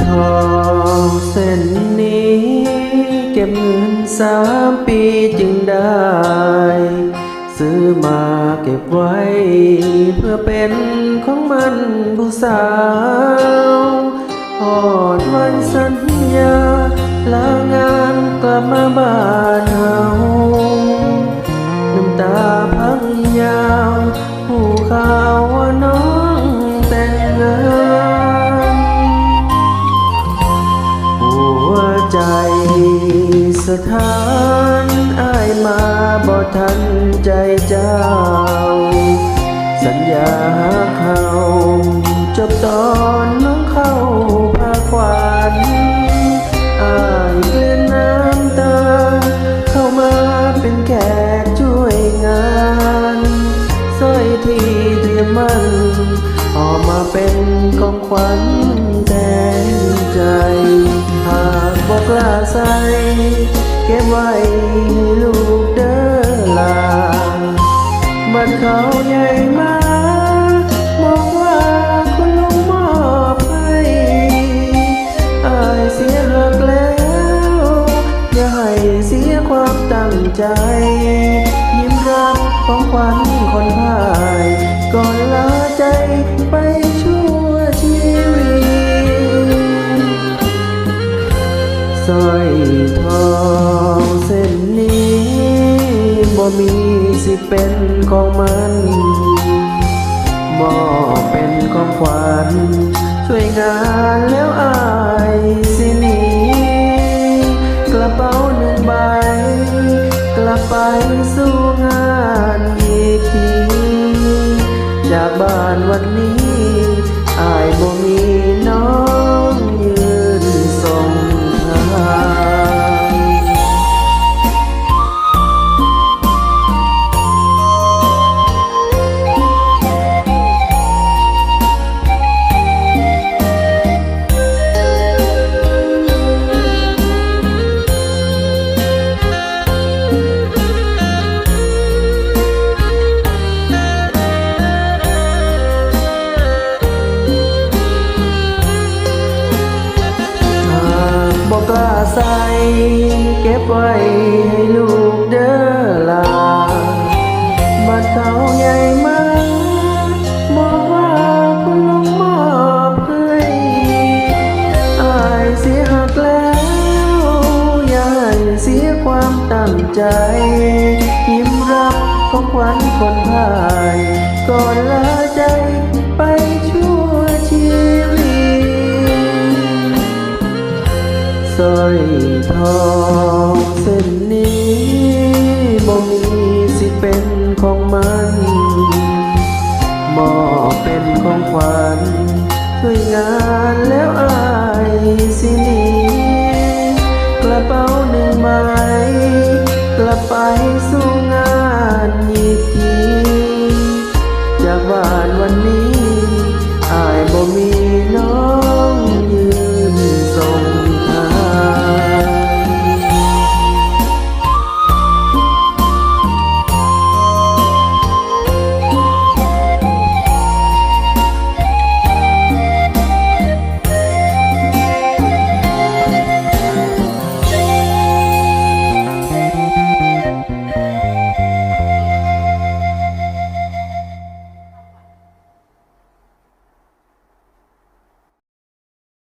ทองเส้นนี้ เก็บเงินสามปีจึงได้ ซื้อมาเก็บไว้ เพื่อเป็นของมันผู้สาวหอดวันสัญญาลางานกลับมาบ้าน สถานอายมาบ่ทันใจเจ้า สัญญาเขาจบตอนน้องเข้าพาควันอายเกลือนน้ำตา เข้ามาเป็นแขกช่วยงานสร้อยที่เตรียมมันออกมาเป็นของขวัญ กบอกลาใส่เก็บไว้ให้ลูกเด้อลาบ้านเขาใหญ่มาบอกว่าคุณลุงมอบให้อายเสียหักแล้ว อย่าให้เสียความตั้งใจ ยิ้มรับของขวัญคนพ่ายก่อนลาใจไปช่วชี ทองเส้นนี้บ่มีสิเป็นของมันมอเป็นของขวัญช่วยงานแล้วอายสิหนีกระเป๋าหนึ่งใบ กลับไปสู่งานอีกที จากบ้านวันนี้ ไว้ให้ลูกเด้อลาบ้านเขาใหญ่มากบอกว่าคุณลงมอบให้อายเสียหักแล้วอย่าให้เสียความตั้งใจ ยิ้มรับของขวัญคนพ่ายก่อนลาใจไป สร้อยทองเส้นนี้บ่มีสิเป็นของมันมอบเป็นของขวัญด้วยงานแล้วอายสินี้กระเป๋าหนึ่งไม้กลับไป